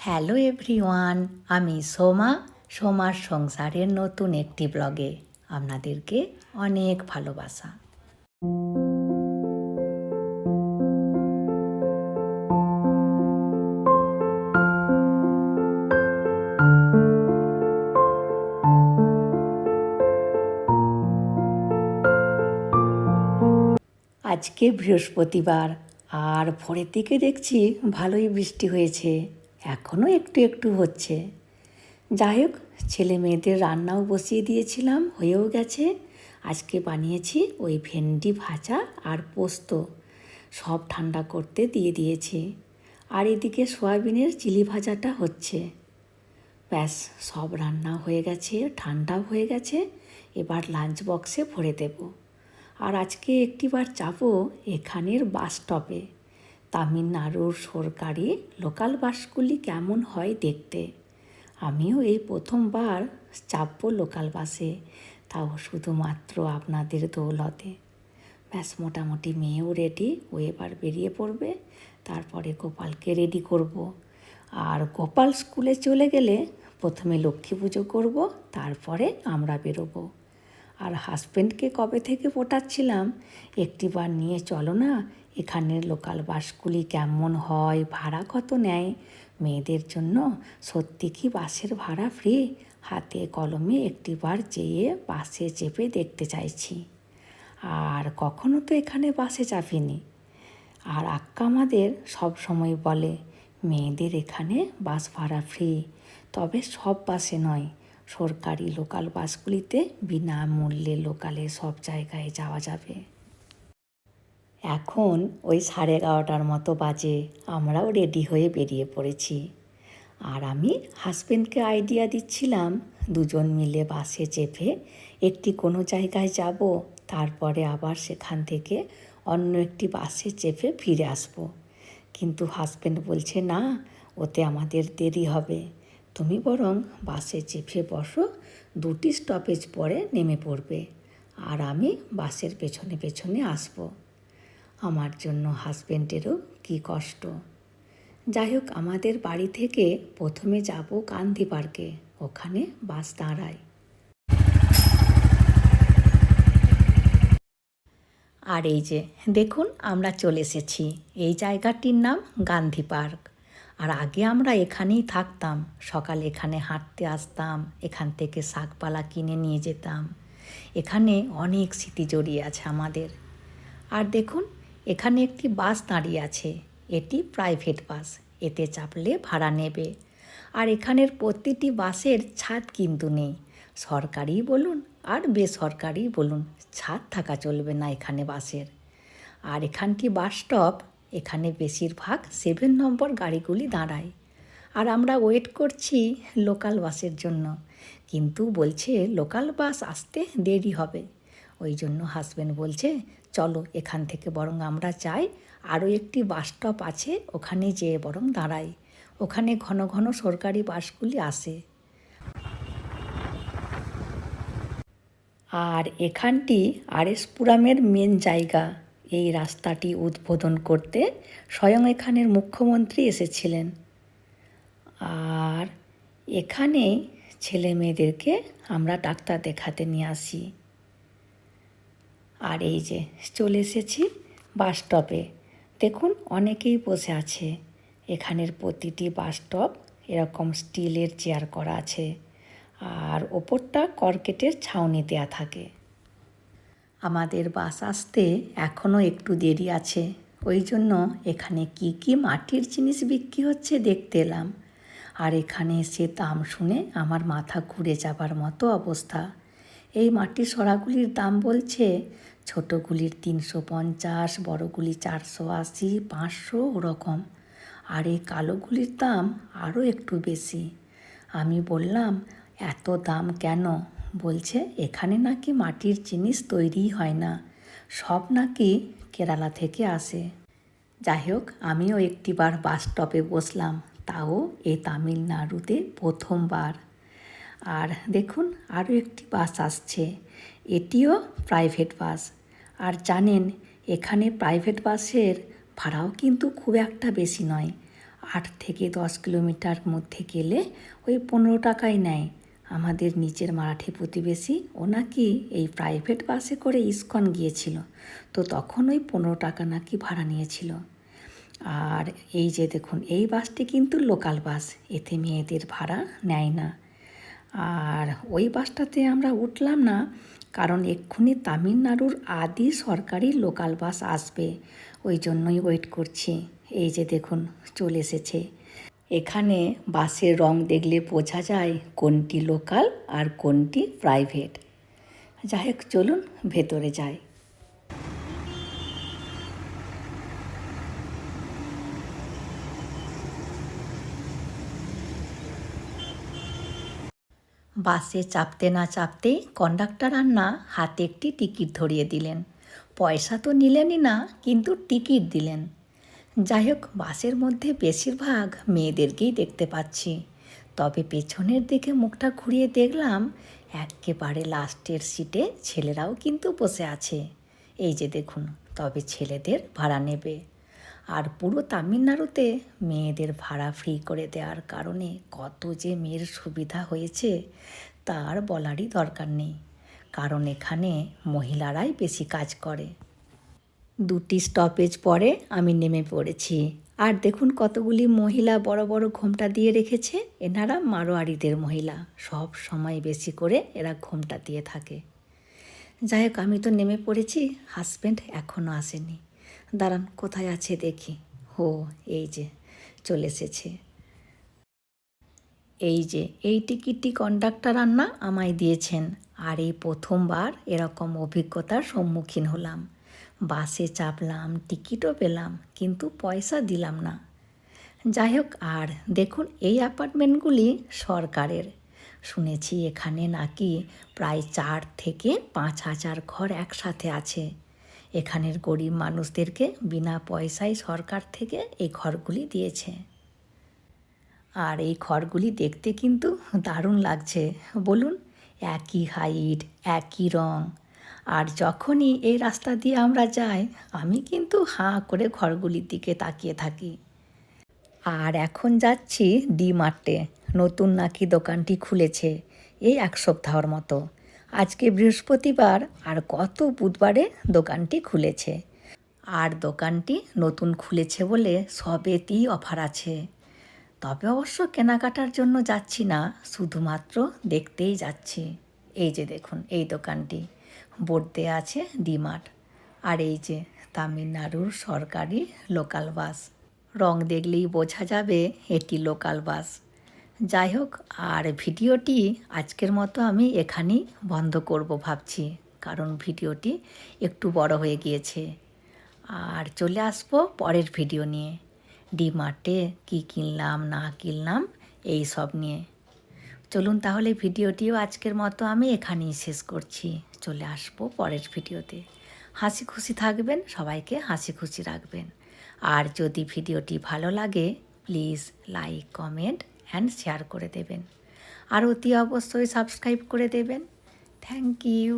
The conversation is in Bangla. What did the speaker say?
হ্যালো এভরিওয়ান, আমি সোমা, সোমার সংসারের নতুন একটি ব্লগে আপনাদেরকে অনেক ভালোবাসা। আজকে বৃহস্পতিবার, আর ভোরের দিকে দেখছি ভালোই বৃষ্টি হয়েছে। এখনও একটু একটু হচ্ছে। যাই হোক ছেলে মেয়েদের রান্নাও বসিয়ে দিয়েছিলাম, হয়েও গেছে। আজকে বানিয়েছি ওই ভেন্ডি ভাজা আর পোস্ত। সব ঠান্ডা করতে দিয়ে দিয়েছি। আর এদিকে সয়াবিনের চিলি ভাজাটা হচ্ছে। ব্যাস, সব রান্না হয়ে গেছে, ঠান্ডাও হয়ে গেছে। এবার লাঞ্চ বক্সে ভরে দেবো। আর আজকে একটিবার যাব এখানের বাস স্টপে। তামিলনাড়ুর সরকারি লোকাল বাসগুলি কেমন হয় দেখতে? আমিও এই প্রথমবার চাপবো লোকাল বাসে, তাও শুধুমাত্র আপনাদের দৌলতে। ব্যাস, মোটামুটি মেয়েও রেডি ও এবার বেরিয়ে পড়বে, তারপরে গোপালকে রেডি করব। আর গোপাল স্কুলে চলে গেলে প্রথমে লক্ষ্মী পুজো করব, তারপরে আমরা বেরোবো। আর হাজব্যান্ডকে কবে থেকে পটাচ্ছিলাম, একটিবার নিয়ে চলো না এখানের লোকাল বাসগুলি কেমন হয়, ভাড়া কত নেয়? মেয়েদের জন্য সত্যি কি বাসের ভাড়া ফ্রি হাতে কলমে একটিবার যেয়ে বাসে চেপে দেখতে চাইছি। আর কখনো তো এখানে বাসে চাপিনি। আর আক্কা আমাদের সময় বলে, মেয়েদের এখানে বাস ভাড়া ফ্রি তবে সব বাসে নয়। সরকারি লোকাল বাসগুলিতে বিনামূল্যে লোকালে সব জায়গায় যাওয়া যাবে। এখন ওই সাড়ে এগারোটার মতো বাজে, আমরাও রেডি হয়ে বেরিয়ে পড়েছি। আর আমি হাজব্যান্ডকে আইডিয়া দিচ্ছিলাম, দুজন মিলে বাসে চেপে একটি কোনো জায়গায় যাব, তারপরে আবার সেখান থেকে অন্য একটি বাসে চেপে ফিরে আসব। কিন্তু হাজব্যান্ড বলছে, না, ওতে আমাদের দেরি হবে। তুমি বরং বাসে চেপে বসো, দুটি স্টপেজ পরে নেমে পড়বে। আর আমি বাসের পেছনে পেছনে আসব। আমার জন্য হাজব্যান্ডেরও কি কষ্ট? যাই হোক আমাদের বাড়ি থেকে প্রথমে যাব গান্ধী পার্কে, ওখানে বাস দাঁড়ায়। আর এই যে, দেখুন, আমরা চলে এসেছি। এই জায়গাটির নাম গান্ধী পার্ক। আর আগে আমরা এখানেই থাকতাম। সকালে এখানে হাঁটতে আসতাম, এখান থেকে শাকপালা কিনে নিয়ে যেতাম। এখানে অনেক স্মৃতি জড়িয়ে আছে আমাদের। আর দেখুন এখানে একটি বাস দাঁড়িয়ে আছে। এটি প্রাইভেট বাস। এতে চাপলে ভাড়া নেবে। আর এখানের প্রতিটি বাসের ছাদ কিন্তু নেই। সরকারি বলুন আর বেসরকারি বলুন, ছাদ থাকা চলবে না এখানে বাসের। আর এখানটি বাস স্টপ, এখানে বেশিরভাগ সেভেন নম্বর গাড়িগুলি দাঁড়ায়। আর আমরা ওয়েট করছি লোকাল বাসের জন্য। কিন্তু বলছে লোকাল বাস আসতে দেরি হবে। ওই জন্য হাজব্যান্ড বলছে চলো এখান থেকে বরং আমরা চাই আরও একটি বাস স্টপ আছে, ওখানে যেয়ে বরং দাঁড়াই। ওখানে ঘন ঘন সরকারি বাসগুলি আসে। আর এখানটি আরএসপুরামের মেন জায়গা। এই রাস্তাটি উদ্বোধন করতে স্বয়ং এখানের মুখ্যমন্ত্রী এসেছিলেন। আর এখানে ছেলে মেয়েদেরকে আমরা ডাক্তার দেখাতে নিয়ে আসি। আর এই যে চলে এসেছি বাস স্টপে। দেখুন অনেকেই বসে আছে। এখানের প্রতিটি বাস স্টপ এরকম স্টিলের চেয়ার করা আছে আর ওপরটা কর্কেটের ছাউনি দেওয়া থাকে। আমাদের বাস আসতে এখনও একটু দেরি আছে। ওই জন্য এখানে কি কি মাটির জিনিস বিক্রি হচ্ছে দেখতে এলাম। আর এখানে এসে দাম শুনে আমার মাথা ঘুরে যাবার মতো অবস্থা। এই মাটির সরাগুলির দাম বলছে ছোটোগুলির তিনশো পঞ্চাশ বড়গুলি চারশো আশি, পাঁচশো ওরকম। আর এই কালোগুলির দাম আরও একটু বেশি। আমি বললাম, এত দাম কেন? বলছে, এখানে নাকি মাটির জিনিস তৈরি হয় না, সব নাকি কেরালা থেকে আসে। যাই হোক, আমিও একটিবার বাস স্টপে বসলাম, তাও এই তামিলনাড়ুতে প্রথমবার। আর দেখুন আরও একটি বাস আসছে, এটিও প্রাইভেট বাস। আর জানেন, এখানে প্রাইভেট বাসের ভাড়াও কিন্তু খুব একটা বেশি নয়। আট থেকে দশ কিলোমিটার মধ্যে গেলে ওই পনেরো টাকাই নেয়। আমাদের নিচের মারাঠি প্রতিবেশী, ও নাকি এই প্রাইভেট বাসে করে ইস্কন গিয়েছিল। তো তখন ওই পনেরো টাকা নাকি ভাড়া নিয়েছিল। আর এই যে দেখুন, এই বাসটি কিন্তু লোকাল বাস, এতে মেয়েদের ভাড়া নেয় না। আর ওই বাসটাতে আমরা উঠলাম না কারণ এক্ষুনি তামিলনাড়ুর আদি সরকারি লোকাল বাস আসবে। ওই জন্যই ওয়েট করছি। এই যে দেখুন, চলে এসেছে। এখানে বাসের রং দেখলে বোঝা যায় কোনটি লোকাল আর কোনটি প্রাইভেট যাই হোক, চলুন ভেতরে যাই। বাসে চাপতে না চাপতেই কন্ডাক্টর আন্না হাতে একটি টিকিট ধরিয়ে দিলেন। পয়সা তো নিলেনই না, কিন্তু টিকিট দিলেন। যাই হোক বাসের মধ্যে বেশিরভাগ মেয়েদেরকেই দেখতে পাচ্ছি। তবে পেছনের দিকে মুখটা ঘুরিয়ে দেখলাম, একেবারে লাস্টের সিটে ছেলেরাও কিন্তু বসে আছে। এই যে দেখুন, তবে ছেলেদের ভাড়া নেবে। আর পুরো তামিলনাড়ুতে মেয়েদের ভাড়া ফ্রি করে দেওয়ার কারণে কত যে মেয়ের সুবিধা হয়েছে, তার বলারই দরকার নেই। কারণ এখানে মহিলারাই বেশি কাজ করে। দুটি স্টপেজ পরে আমি নেমে পড়েছি। আর দেখুন কতগুলি মহিলা বড় বড় ঘোমটা দিয়ে রেখেছে। এনারা মারোয়ারিদের মহিলা। সব সময় বেশি করে এরা ঘোমটা দিয়ে থাকে। যাই হোক, আমি তো নেমে পড়েছি। হাজব্যান্ড এখনও আসেনি। দাঁড়ান, কোথায় আছে দেখি। হো, এই যে, চলে এসেছে। এই যে, এই টিকিটটি কন্ডাক্টর আন্না আমায় দিয়েছেন। আর এই প্রথমবার এরকম অভিজ্ঞতার সম্মুখীন হলাম। বাসে চাপলাম, টিকিটও পেলাম, কিন্তু পয়সা দিলাম না। যাই হোক, আর দেখুন, এই অ্যাপার্টমেন্টগুলি সরকারের। শুনেছি এখানে নাকি প্রায় চার থেকে পাঁচ হাজার ঘর একসাথে আছে। এখানের গরিব মানুষদেরকে বিনা পয়সায় সরকার থেকে এই ঘরগুলি দিয়েছে। আর এই ঘরগুলি দেখতে কিন্তু দারুণ লাগছে। বলুন, একই হাইট একই রং। আর যখনই এই রাস্তা দিয়ে আমরা যাই, আমি কিন্তু হাঁ করে ঘরগুলির দিকে তাকিয়ে থাকি। আর এখন যাচ্ছি ডি মার্টে। নতুন নাকি দোকানটি খুলেছে, এই এক সপ্তাহর মতো। আজকে বৃহস্পতিবার আর গত বুধবারে দোকানটি খুলেছে। আর দোকানটি নতুন খুলেছে বলে সবেতেই অফার আছে। তবে অবশ্য কেনাকাটার জন্য যাচ্ছি না, শুধুমাত্র দেখতেই যাচ্ছি। এই যে দেখুন, এই দোকানটি। বোর্ড আছে ডিমার্ট। আর এই যে তামিলনাড়ুর সরকারি লোকাল বাস। রং দেখলেই বোঝা যাবে এটি লোকাল বাস। যাই হোক, আর ভিডিওটি আজকের মতো আমি এখানেই বন্ধ করব ভাবছি, কারণ ভিডিওটি একটু বড় হয়ে গিয়েছে। আর চলে আসব পরের ভিডিও নিয়ে। ডিমার্টে কী কিনলাম, না কিনলাম, এই সব নিয়ে। চলুন তাহলে ভিডিওটিও আজকের মতো আমি এখানেই শেষ করছি। চলে আসব পরের ভিডিওতে। হাসি খুশি থাকবেন, সবাইকে হাসি খুশি রাখবেন। আর যদি ভিডিওটি ভালো লাগে, please like, comment and share করে দেবেন। আর অতি অবশ্যই সাবস্ক্রাইব করে দেবেন। Thank you